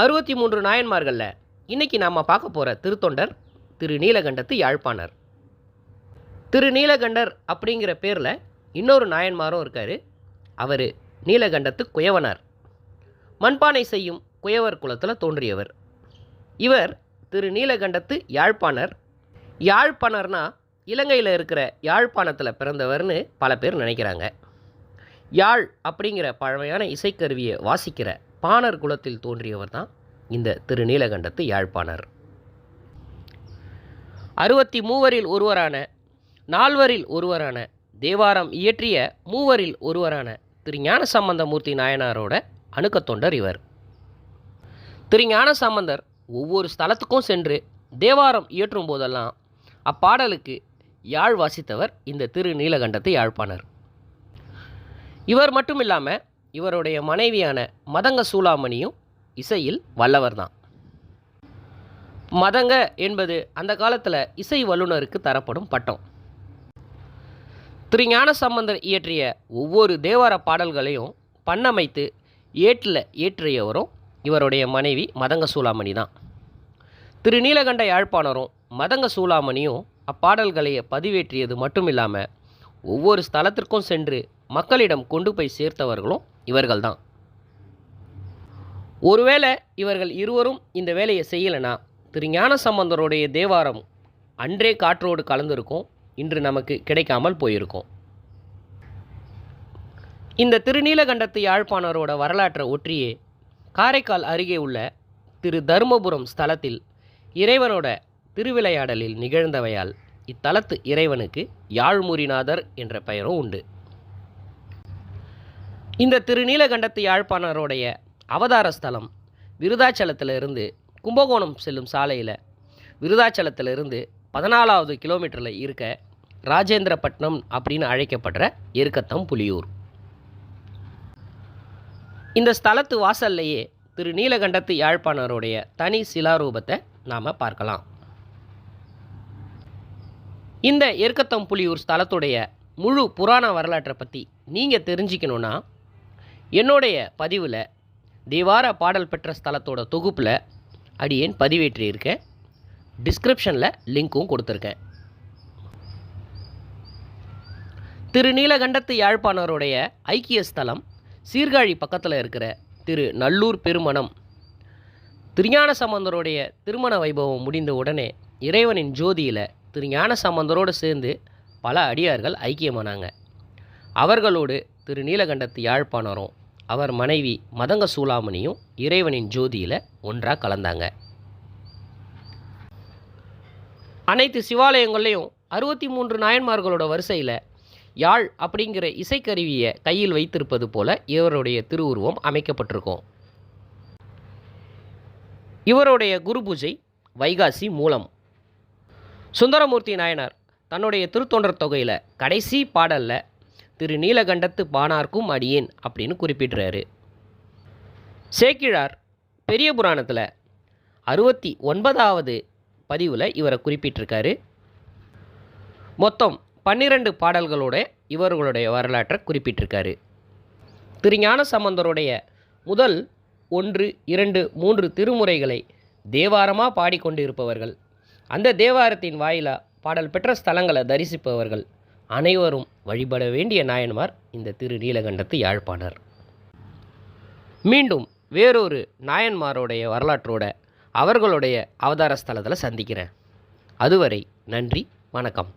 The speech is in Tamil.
அறுபத்தி மூன்று நாயன்மார்களில் இன்னைக்கு நாம் பார்க்க போகிற திருத்தொண்டர் திரு நீலகண்டத்து யாழ்ப்பாணர். திரு நீலகண்டர் அப்படிங்கிற பேரில் இன்னொரு நாயன்மாரும் இருக்கார். அவர் நீலகண்டத்து குயவனார். மண்பானை செய்யும் குயவர் குலத்தில் தோன்றியவர். இவர் திரு நீலகண்டத்து யாழ்ப்பாணர். யாழ்ப்பாணர்னா இலங்கையில் இருக்கிற யாழ்ப்பாணத்தில் பிறந்தவர்னு பல பேர் நினைக்கிறாங்க. யாழ் அப்படிங்கிற பழமையான இசைக்கருவியை வாசிக்கிற பாணர் குலத்தில் தோன்றியவர் தான் இந்த திரு நீலகண்டத்து யாழ்ப்பாணர். அறுபத்தி மூவரில் ஒருவரான நால்வரில் ஒருவரான தேவாரம் இயற்றிய மூவரில் ஒருவரான திரு ஞானசம்பந்தமூர்த்தி நாயனாரோட அணுக்கத்தொண்டர் இவர். திரு ஞானசம்பந்தர் ஒவ்வொரு ஸ்தலத்துக்கும் சென்று தேவாரம் இயற்றும் போதெல்லாம் அப்பாடலுக்கு யாழ் வாசித்தவர் இந்த திரு நீலகண்டத்து யாழ்ப்பாணர். இவர் மட்டும் இல்லாமல் இவருடைய மனைவியான மதங்க சூளாமணியும் இசையில் வல்லவர்தான். மதங்க என்பது அந்த காலத்தில் இசை வல்லுநருக்கு தரப்படும் பட்டம். திரு ஞானசம்பந்தர் இயற்றிய ஒவ்வொரு தேவார பாடல்களையும் பண்ணமைத்து ஏற்றில் ஏற்றியவரும் இவருடைய மனைவி மதங்க சூளாமணி தான் திரு நீலகண்ட யாழ்ப்பாணரும் மதங்க சூளாமணியும் அப்பாடல்களை பதிவேற்றியது மட்டும் இல்லாமல் ஒவ்வொரு ஸ்தலத்திற்கும் சென்று மக்களிடம் கொண்டு போய் சேர்த்தவர்களும் இவர்கள்தான். ஒருவேளை இவர்கள் இருவரும் இந்த வேலையை செய்யலைனா திரு ஞானசம்பந்தருடைய தேவாரம் அன்றே காற்றோடு கலந்திருக்கும் இன்று நமக்கு கிடைக்காமல் போயிருக்கும். இந்த திருநீலகண்டத்து யாழ்ப்பாணரோட வரலாற்றை ஒற்றியே காரைக்கால் அருகே உள்ள திரு தருமபுரம் ஸ்தலத்தில் இறைவனோட திருவிளையாடலில் நிகழ்ந்தவையால் இத்தலத்து இறைவனுக்கு யாழ்முறிநாதர் என்ற பெயரும் உண்டு. இந்த திருநீலகண்டத்து யாழ்ப்பாணருடைய அவதார ஸ்தலம் விருதாச்சலத்திலிருந்து கும்பகோணம் செல்லும் சாலையில் விருதாச்சலத்திலிருந்து பதினாலாவது கிலோமீட்டரில் இருக்க ராஜேந்திரப்பட்டினம் அப்படின்னு அழைக்கப்படுற எருக்கத்தம் புலியூர். இந்த ஸ்தலத்து வாசல்லையே திரு நீலகண்டத்து யாழ்ப்பாணருடைய தனி சிலாரூபத்தை நாம் பார்க்கலாம். இந்த எருக்கத்தம் புலியூர் ஸ்தலத்துடைய முழு புராண வரலாற்றை பற்றி நீங்கள் தெரிஞ்சுக்கணுன்னா என்னுடைய பதிவில் தேவார பாடல் பெற்ற ஸ்தலத்தோட தொகுப்பில் அடியேன் பதிவேற்றியிருக்கேன். டிஸ்கிரிப்ஷனில் லிங்க்கும் கொடுத்துருக்கேன். திரு நீலகண்டத்து யாழ்ப்பாணருடைய ஐக்கிய ஸ்தலம் சீர்காழி பக்கத்தில் இருக்கிற திரு நல்லூர் பெருமணம். திருஞான சம்பந்தருடைய திருமண வைபவம் முடிந்த உடனே இறைவனின் ஜோதியில் திருஞான சம்பந்தரோடு சேர்ந்து பல அடியார்கள் ஐக்கியமானாங்க. அவர்களோடு திரு நீலகண்டத்து யாழ்ப்பாணரும் அவர் மனைவி மதங்க சூளாமணியும் இறைவனின் ஜோதியில் ஒன்றாக கலந்தாங்க. அனைத்து சிவாலயங்கள்லேயும் அறுபத்தி மூன்று நாயன்மார்களோட வரிசையில் யாழ் அப்படிங்கிற இசைக்கருவியை கையில் வைத்திருப்பது போல இவருடைய திருவுருவம் அமைக்கப்பட்டிருக்கும். இவருடைய குரு பூஜை வைகாசி மூலம். சுந்தரமூர்த்தி நாயனார் தன்னுடைய திருத்தொண்டர் தொகையில் கடைசி பாடலில் திரு நீலகண்டத்து பானார்க்கும் அடியேன் அப்படின்னு குறிப்பிடுறாரு. சேக்கிழார் பெரிய புராணத்தில் அறுபத்தி ஒன்பதாவது பதிவில் இவரை குறிப்பிட்டிருக்காரு. மொத்தம் பன்னிரண்டு பாடல்களோட இவர்களுடைய வரலாற்றை குறிப்பிட்டிருக்காரு. திரு ஞான சம்பந்தருடைய முதல் ஒன்று இரண்டு மூன்று திருமுறைகளை தேவாரமாக பாடிக்கொண்டு இருப்பவர்கள் அந்த தேவாரத்தின் வாயிலாக பாடல் பெற்ற ஸ்தலங்களை தரிசிப்பவர்கள். அனைவரும் வழிபட வேண்டிய நாயன்மார் இந்த திரு நீலகண்டத்து யாழ்ப்பாணர். மீண்டும் வேறொரு நாயன்மாரோடைய வரலாற்றோட அவர்களுடைய அவதார ஸ்தலத்தில் சந்திக்கிறேன். அதுவரை நன்றி வணக்கம்.